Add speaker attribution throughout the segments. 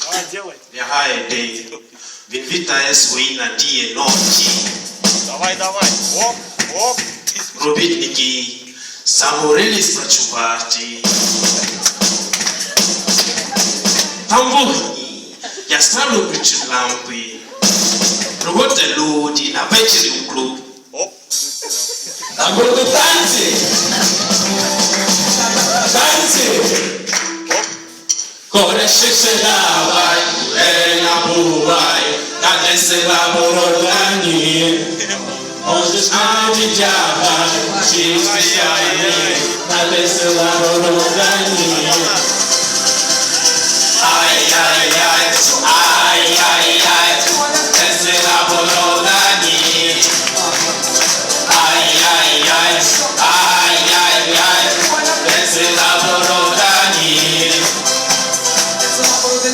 Speaker 1: Давай, делай.
Speaker 2: Лягає день, він вітає свої надії ночі.
Speaker 1: Давай, давай. Оп, оп.
Speaker 2: Робітники заморились працювати. Там вогні, яскраві включить лампи. Робота люди на вечері у клуб.
Speaker 1: Оп.
Speaker 3: На гурту Корешіше давай, ей набувай, на десила бородані. Можеш навіть тягай, чи спеціальні, на десила бородані. Ай-яй-яй, ай-яй-яй,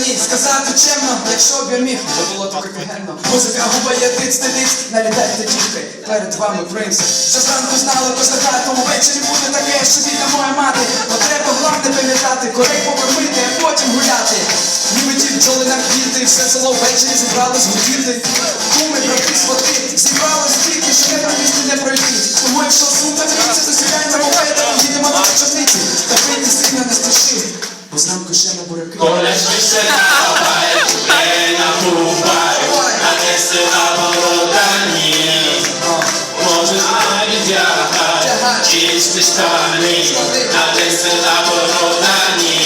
Speaker 4: Запородані, сказати чемно, якщо б я міг, бо було так генно. Музика губа є тиць та тиць, налітайте дітки, перед вами принц. Що зранку знали, козака, тому ввечері буде таке, що бідна моя мати. Бо треба головне пам'ятати, корей покормити, а потім гуляти. Ніби ті бджоли на квіти, все село ввечері зібралось гудіти. Куми, брати, свати, зібралось тільки, що не промісти не пройти. Тому якщо сумка трійці, то сідай на мопеда, їдемо на чорниці. Та пийте сильно не
Speaker 3: bo znam koszena buraku. Olec mi se nabaj, na tubaj, a nie se aborodani. Możesz nami dziachać, jesteś tani, a nie se aborodani.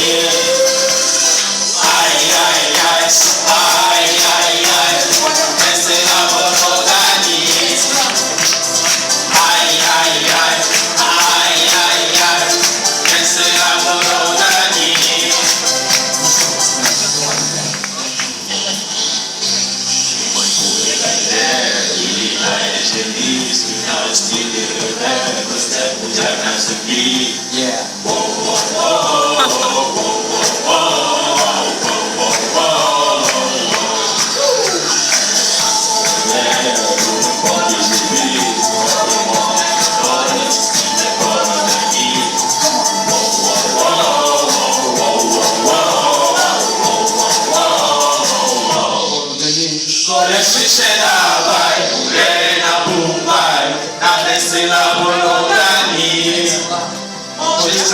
Speaker 3: Yeah. Корешіше давай, say love will all that he is. Jesus